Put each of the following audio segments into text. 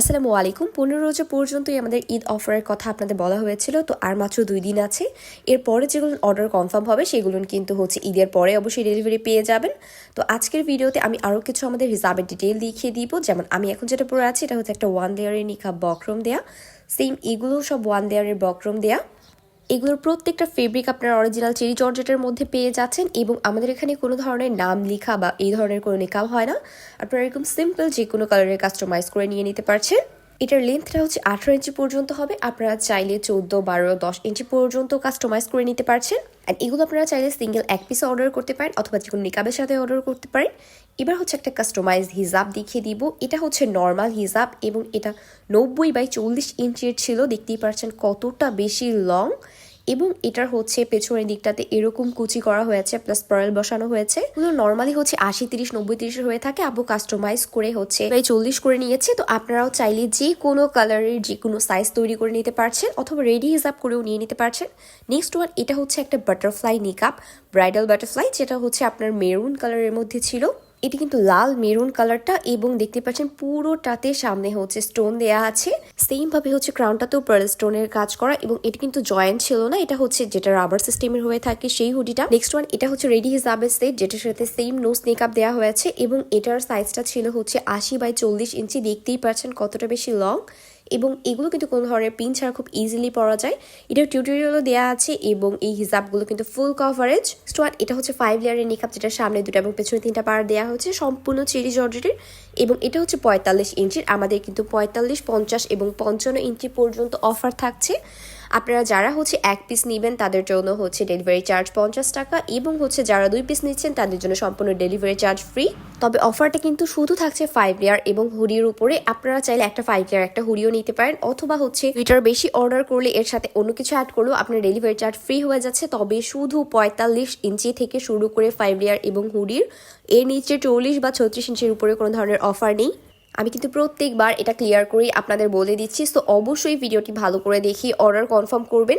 আসসালামু আলাইকুম। পনেরো রোজা পর্যন্তই আমাদের ঈদ অফারের কথা আপনাদের বলা হয়েছিল, তো আর মাত্র দুই দিন আছে। এরপরে যেগুলো অর্ডার কনফার্ম হবে, সেগুলো কিন্তু হচ্ছে ঈদের পরে অবশ্যই ডেলিভারি পেয়ে যাবেন। তো আজকের ভিডিওতে আমি আরও কিছু আমাদের হিসাবের ডিটেল দেখিয়ে দিব। যেমন আমি এখন যেটা পরে আছি, এটা হচ্ছে একটা ওয়ান লেয়ারের নিখা বক্রম দেয়া। সেম এগুলো সব ওয়ান লেয়ারের বক্রম দেয়া। এগুলোর প্রত্যেকটা ফেব্রিক আপনার অরিজিনাল চেরি জর্জেটের মধ্যে পেয়ে যাচ্ছেন এবং আমাদের এখানে কোনো ধরনের নাম লেখা বা এই ধরনের কোনো নিকাব হয় না। আপনারা এরকম সিম্পল যে কোনো কালারের কাস্টমাইজ করে নিয়ে নিতে পারছেন। এটার লেন্থটা হচ্ছে আঠারো ইঞ্চি পর্যন্ত হবে। আপনারা চাইলে চোদ্দ, বারো, দশ ইঞ্চি পর্যন্ত কাস্টমাইজ করে নিতে পারছেন। অ্যান্ড এগুলো আপনারা চাইলে সিঙ্গেল এক পিসে অর্ডার করতে পারেন অথবা যে কোনো নিকাবের সাথে অর্ডার করতে পারেন। এবার হচ্ছে একটা কাস্টমাইজ হিজাব দেখিয়ে দিব। এটা হচ্ছে নর্মাল হিজাব এবং এটা নব্বই বাই চল্লিশ ইঞ্চির ছিল। দেখতেই পারছেন কতটা বেশি লং এবং এটার হচ্ছে পেছনের দিকটাতে এরকম কুচি করা হয়েছে প্লাস পয়েল বসানো হয়েছে। এগুলো নর্মালি হচ্ছে আশি তিরিশ, নব্বই তিরিশের হয়ে থাকে। আবু কাস্টমাইজ করে হচ্ছে প্রায় চল্লিশ করে নিয়েছে। তো আপনারাও চাইলে যে কোনো কালারের যে কোনো সাইজ তৈরি করে নিতে পারছেন অথবা রেডি হিসাব করেও নিয়ে নিতে পারছেন। নেক্সট ওয়ান এটা হচ্ছে একটা বাটারফ্লাই নিকাপ ব্রাইডাল বাটারফ্লাই যেটা হচ্ছে আপনার মেরুন কালারের মধ্যে ছিল। এটি কিন্তু লাল মেরুন কালারটা এবং দেখতে পাচ্ছেন পুরোটাতে সামনে হচ্ছে স্টোন দেয়া আছে। সেম ভাবে হচ্ছে ক্রাউনটাতেও পার্ল স্টোনের কাজ করা এবং এটি কিন্তু জয়েন্ট ছিল না, এটা হচ্ছে যেটা রাবার সিস্টেমের হয়ে থাকে সেই হুডিটা নেক্সট ওয়ান এটা হচ্ছে রেডি হিসাবে সেট যেটার সাথে সেম নোস মেকআপ দেওয়া হয়েছে এবং এটার সাইজটা ছিল হচ্ছে আশি বাই চল্লিশ ইঞ্চি দেখতেই পাচ্ছেন কতটা বেশি লং এবং এগুলো কিন্তু কোনো ধরনের পিন ছাড়া খুব ইজিলি পরা যায়। এটার টিউটোরিয়ালও দেওয়া আছে এবং এই হিসাবগুলো কিন্তু ফুল কভারেজ স্টোয়ার এটা হচ্ছে ফাইভ লেয়ারের নিকাপ যেটা সামনে দুটো এবং পেছনে তিনটা পার দেওয়া হচ্ছে সম্পূর্ণ চেরি জর্জেটের এবং এটা হচ্ছে পঁয়তাল্লিশ ইঞ্চির। আমাদের কিন্তু পঁয়তাল্লিশ, পঞ্চাশ এবং পঞ্চান্ন ইঞ্চি পর্যন্ত অফার থাকছে। আপনারা যারা হচ্ছে এক পিস নেবেন, তাদের জন্য হচ্ছে ডেলিভারি চার্জ পঞ্চাশ টাকা এবং হচ্ছে যারা দুই পিস নিচ্ছেন, তাদের জন্য সম্পূর্ণ ডেলিভারি চার্জ ফ্রি তবে অফারটা কিন্তু শুধু থাকছে ফাইভ লেয়ার এবং হুডির উপরে। আপনারা চাইলে একটা ফাইভ লেয়ার একটা হুডিও নিতে পারেন অথবা হচ্ছে দুইটার বেশি অর্ডার করলে এর সাথে অন্য কিছু অ্যাড করলেও আপনার ডেলিভারি চার্জ ফ্রি হয়ে যাচ্ছে। তবে শুধু পঁয়তাল্লিশ ইঞ্চি থেকে শুরু করে ফাইভ লেয়ার এবং হুডির এর নিচে চল্লিশ বা ছত্রিশ ইঞ্চির উপরে কোনো ধরনের অফার নেই। আমি কিন্তু প্রত্যেকবার এটা ক্লিয়ার করেই আপনাদের বলে দিচ্ছি তো অবশ্যই ভিডিওটি ভালো করে দেখি অর্ডার কনফার্ম করবেন।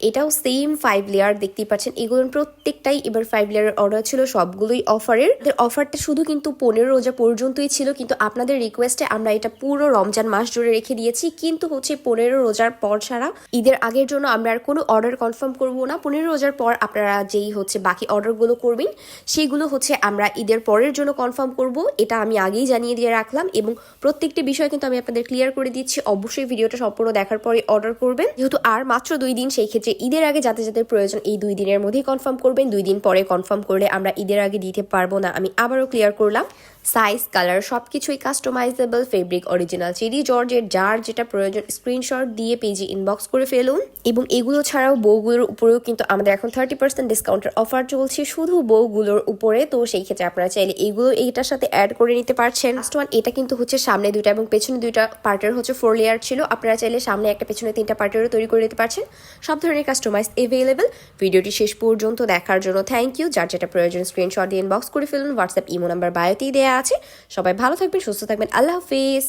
এটাও সেম ফাইভ লেয়ার দেখতেই পাচ্ছেন। এগুলোর প্রত্যেকটাই এবার ফাইভ লেয়ারের অর্ডার ছিল, সবগুলোই অফারের অফারটা শুধু কিন্তু পনেরো রোজা পর্যন্তই ছিল, কিন্তু আপনাদের রিকোয়েস্টে আমরা এটা পুরো রমজান মাস জুড়ে রেখে দিয়েছি। কিন্তু হচ্ছে পনেরো রোজার পর ছাড়া ঈদের আগের জন্য আমরা আর কোনো অর্ডার কনফার্ম করব না। পনেরো রোজার পর আপনারা যেই হচ্ছে বাকি অর্ডারগুলো করবেন, সেগুলো হচ্ছে আমরা ঈদের পরের জন্য কনফার্ম করব। এটা আমি আগেই জানিয়ে দিয়ে রাখলাম এবং প্রত্যেকটি বিষয় কিন্তু আমি আপনাদের ক্লিয়ার করে দিচ্ছি। অবশ্যই ভিডিওটা সম্পূর্ণ দেখার পরে অর্ডার করবেন। যেহেতু আর মাত্র দুই দিন, সেই ক্ষেত্রে ঈদের আগে যাতে যাতে প্রয়োজন এই দুই দিনের মধ্যেই কনফার্ম করবেন। দুই দিন পরে কনফার্ম করলে আমরা ঈদের আগে দিতে পারব না। আমি আবারও ক্লিয়ার করলাম সাইজ কালার সব কিছুই কাস্টমাইজেবল ফেব্রিক অরিজিনাল চেরি জর্জের যার যেটা প্রয়োজন স্ক্রিনশট দিয়ে পেজে ইনবক্স করে ফেলুন। এবং এগুলো ছাড়াও বউগুলোর উপরেও কিন্তু আমাদের এখন থার্টি পার্সেন্ট ডিসকাউন্টের অফার চলছে শুধু বউগুলোর উপরে। তো সেই ক্ষেত্রে আপনারা চাইলে এগুলো এইটার সাথে অ্যাড করে নিতে পারছেন। লাস্ট ওয়ান এটা কিন্তু হচ্ছে সামনে দুইটা এবং পেছনে দুইটা পার্টের হচ্ছে ফোর লেয়ার ছিল। আপনারা চাইলে সামনে একটা, পেছনে তিনটা পার্টেরও তৈরি করে নিতে পারছেন। সব ধরনের কাস্টমাইজ এভেলেবেল ভিডিওটি শেষ পর্যন্ত দেখার জন্য থ্যাংক ইউ যার যেটা প্রয়োজন স্ক্রিনশট দিয়ে ইনবক্স করে ফেলুন। হোয়াটসঅ্যাপ ইমো নাম্বার বায়োতেই দেওয়া আছে। সবাই ভালো থাকবেন, সুস্থ থাকবেন। আল্লাহ হাফিজ।